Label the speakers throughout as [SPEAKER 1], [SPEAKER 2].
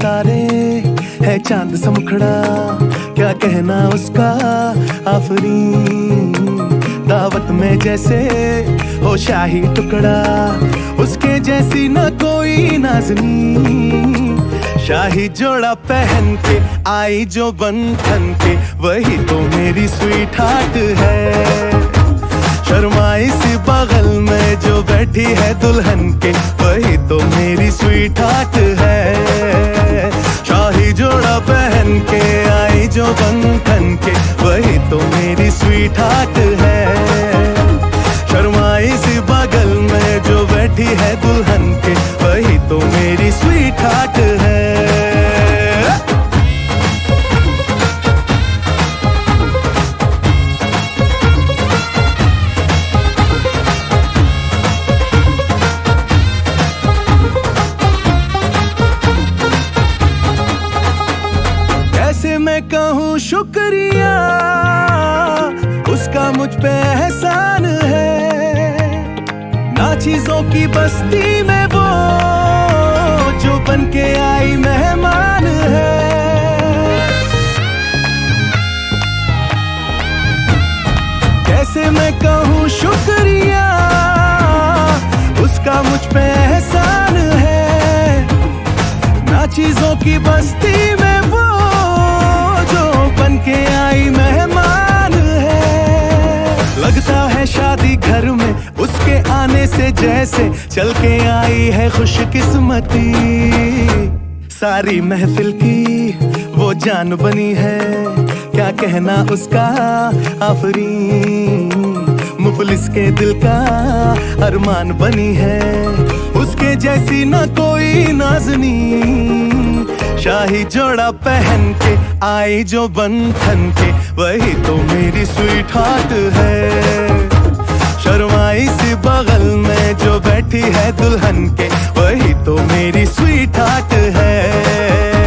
[SPEAKER 1] सितारे है चाँद सा मुखड़ा क्या कहना उसका आफरी दावत में जैसे हो शाही टुकड़ा, उसके जैसी ना कोई नाजनी। शाही जोड़ा पहन के आई जो बंधन के, वही तो मेरी स्वीट हार्ट है। शर्माई सी बगल में जो बैठी है दुल्हन के, वही तो मेरी स्वीट हार्ट है। शाही जोड़ा पहन के आई जो बंधन के, वही तो मेरी स्वीट हार्ट है। शर्माई सी बगल में जो बैठी है दुल्हन के, वही तो मेरी स्वीट हार्ट मैं कहूँ शुक्रिया। उसका मुझ पे एहसान है। ना चीज़ों की बस्ती में वो, जो बन के आई मेहमान है। कैसे मैं कहूँ शुक्रिया? उसका मुझ पे एहसान है। ना चीज़ों की बस्ती में के आई मेहमान है। लगता है शादी घर में उसके आने से जैसे चल के आई है खुशकिस्मती। सारी महफिल की वो जान बनी है। क्या कहना उसका आफरी? मुफलिस के दिल का अरमान बनी है। उसके जैसी ना कोई नाजनी। शाही जोड़ा पहन के आई जो बंधन के। वही तो मेरी स्वीट हार्ट है। शर्माई से बगल में जो बैठी है दुल्हन के। वही तो मेरी स्वीट हार्ट है।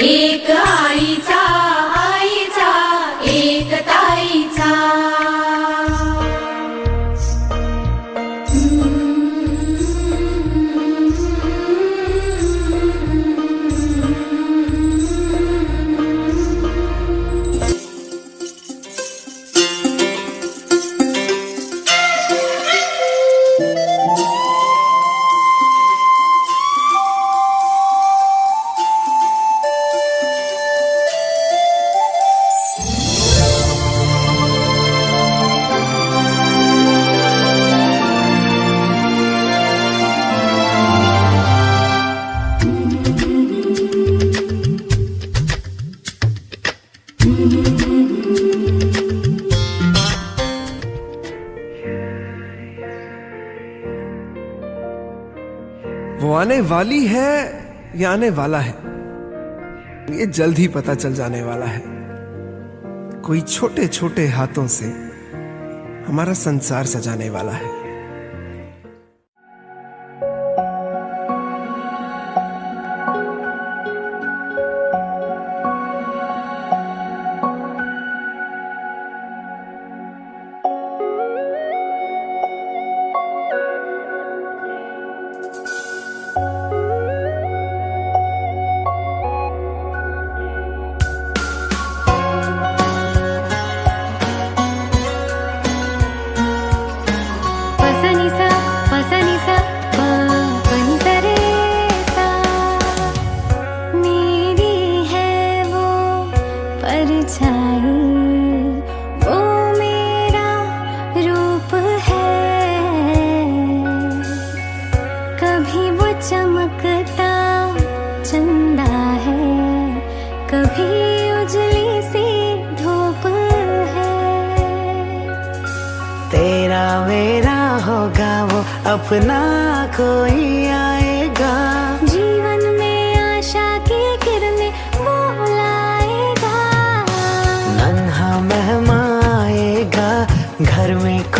[SPEAKER 2] एक आईचा आईचा
[SPEAKER 3] आने वाली है या आने वाला है? ये जल्द ही पता चल जाने वाला है। कोई छोटे छोटे हाथों से हमारा संसार सजाने वाला है।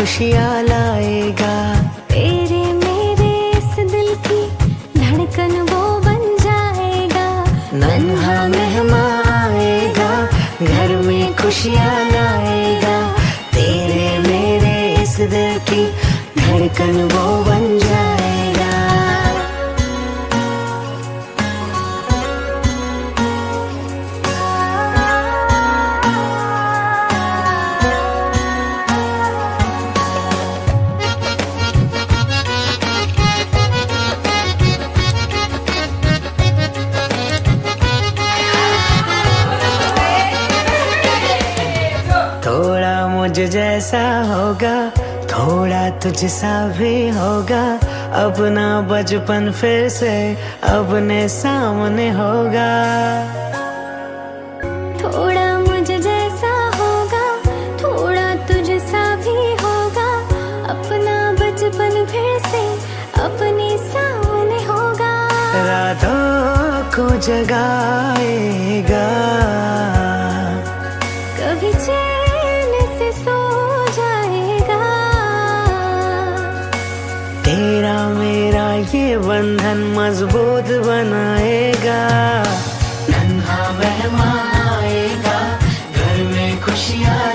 [SPEAKER 4] खुशियाँ लाएगा।
[SPEAKER 5] तेरे मेरे इस दिल की धड़कन वो बन जाएगा।
[SPEAKER 4] नन्हा मेहमान आएगा, घर में खुशियाँ लाएगा। तेरे मेरे इस दिल की धड़कन वो होगा थोड़ा तुझसा भी होगा। अपना बचपन फिर से अपने सामने होगा।
[SPEAKER 5] थोड़ा मुझ जैसा होगा थोड़ा तुझसा भी होगा। अपना बचपन फिर से अपने सामने होगा।
[SPEAKER 4] रातों को जगाएगा। बंधन मज़बूत बनाएगा। नन्हा मेहमान आएगा घर में खुशियाँ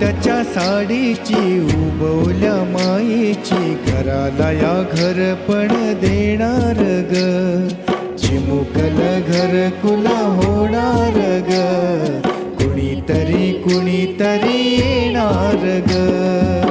[SPEAKER 6] त्याच्या साडीची उबवल्या मायेची घराला या घर पण देणार ग. चिमुकल घर कुला होणार ग. कुणीतरी कुणीतरी येणार ग.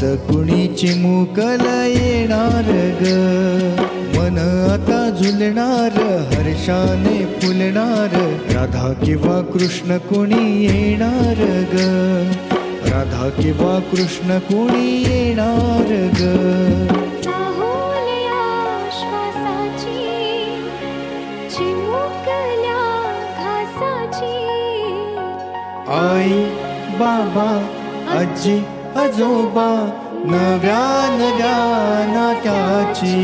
[SPEAKER 6] असं कुणी चिमुकल येणार ग? मन आता झुलणार हर्षाने फुलणार. राधा किंवा कृष्ण कुणी येणार ग? राधा किंवा कृष्ण कुणी येणार ग?
[SPEAKER 5] चाहुलया श्वासाची चिमुकल्या घासाची.
[SPEAKER 6] आई बाबा आजी आजोबा नव्या नव्या नात्याची.